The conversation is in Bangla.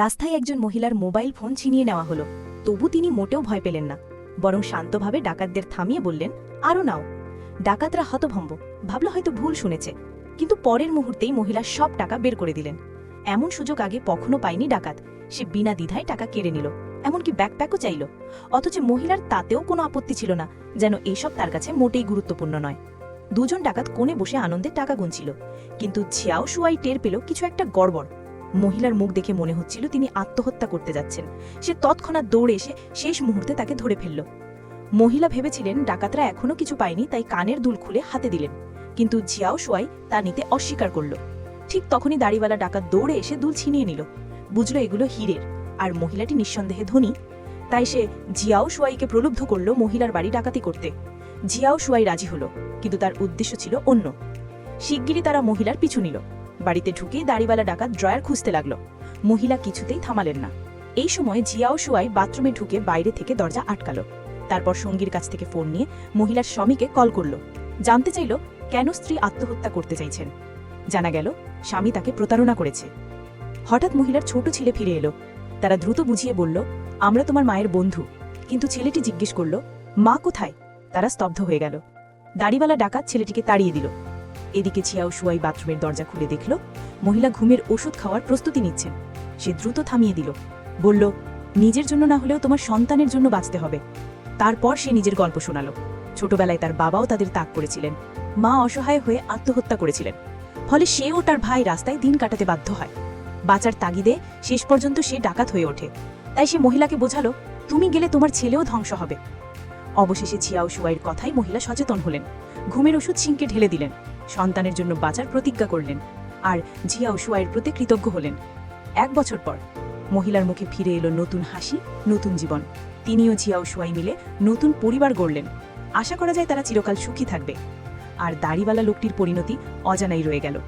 রাস্তায় একজন মহিলার মোবাইল ফোন ছিনিয়ে নেওয়া হলো। তবু তিনি মোটেও ভয় পেলেন না, বরং শান্তভাবে ডাকাতদের থামিয়ে বললেন আরও নাও। ডাকাতরা হতভম্ব, ভাবল হয়তো ভুল শুনেছে, কিন্তু পরের মুহূর্তেই মহিলা সব টাকা বের করে দিলেন। এমন সুযোগ আগে কখনো পায়নি ডাকাত, সে বিনা দ্বিধায় টাকা কেড়ে নিল, এমনকি ব্যাকপ্যাকও চাইল। অথচ মহিলার তাতেও কোনো আপত্তি ছিল না, যেন এইসব তার কাছে মোটেই গুরুত্বপূর্ণ নয়। দুজন ডাকাত কোণে বসে আনন্দে টাকা গুনছিল, কিন্তু ঝিয়াও সুয়াই টের পেল কিছু একটা গড়বড়। মহিলার মুখ দেখে মনে হচ্ছিল তিনি আত্মহত্যা করতে যাচ্ছেন। সে তৎক্ষণাৎ দৌড়ে এসে শেষ মুহূর্তে তাকে ধরে ফেলল। মহিলা ভেবেছিলেন, ডাকাতরা এখনও কিছু পায়নি, তাই কানের দুল খুলে হাতে দিলেন। কিন্তু ঝিয়াও সোয়াই তা নিতে অস্বীকার করল। ঠিক তখনই দাড়িওয়ালা ডাকাত দৌড়ে এসে দুল ছিনিয়ে নিল। বুঝলো এগুলো হীরের, আর মহিলাটি নিঃসন্দেহে ধনী। তাই সে জিয়াও সোয়াইকে প্রলুব্ধ করল মহিলার বাড়ি ডাকাতি করতে। জিয়াও সোয়াই রাজি হলো, কিন্তু তার উদ্দেশ্য ছিল অন্য। শিগগিরই তারা মহিলার পিছু নিল। বাড়িতে ঢুকে দাড়িওয়ালা ডাকাত ড্রয়ার খুঁজতে লাগল। মহিলা কিছুতেই থামালেন না। এই সময় জিয়াও সোয়াই বাথরুমে ঢুকে বাইরে থেকে দরজা আটকালো। তারপর সঙ্গীর কাছ থেকে ফোন নিয়ে মহিলার স্বামীকে কল করল। জানতে চাইল, কেন স্ত্রী আত্মহত্যা করতে চাইছেন? জানা গেল, স্বামী তাকে প্রতারণা করেছে। হঠাৎ মহিলার ছোট ছেলে ফিরে এলো। তারা দ্রুত বুঝিয়ে বলল, আমরা তোমার মায়ের বন্ধু। কিন্তু ছেলেটি জিজ্ঞেস করল, মা কোথায়? তারা স্তব্ধ হয়ে গেল। দাড়িওয়ালা ডাকাত ছেলেটিকে তাড়িয়ে দিল। এদিকে ছিয়াও শুয়াই বাথরুমের দরজা খুলে দেখল, মহিলা ঘুমের ওষুধ খাওয়ার প্রস্তুতি নিচ্ছেন। সে দ্রুত থামিয়ে দিল। বলল, নিজের জন্য না হলেও তোমার সন্তানের জন্য বাঁচতে হবে। তারপর সে নিজের গল্প শোনালো। ছোটবেলায় তার বাবাও তাদের তাক করেছিলেন। মা অসহায় হয়ে আত্মহত্যা করেছিলেন। ফলে সে ও তার ভাই রাস্তায় দিন কাটাতে বাধ্য হয়। বাঁচার তাগিদে শেষ পর্যন্ত সে ডাকাত হয়ে ওঠে। তাই সে মহিলাকে বোঝালো, তুমি গেলে তোমার ছেলেও ধ্বংস হবে। অবশেষে ছিয়াও সুয়াইয়ের কথাই মহিলা সচেতন হলেন। ঘুমের ওষুধ সিংকে ঢেলে দিলেন। সন্তানের জন্য বাঁচার প্রতিজ্ঞা করলেন আর ঝিয়াও সুয়াইয়ের প্রতি কৃতজ্ঞ হলেন। এক বছর পর মহিলার মুখে ফিরে এলো নতুন হাসি, নতুন জীবন। তিনিও ও সুয়াই মিলে নতুন পরিবার গড়লেন। আশা করা যায় তারা চিরকাল সুখী থাকবে। আর দাড়িওয়ালা লোকটির পরিণতি অজানাই রয়ে গেল।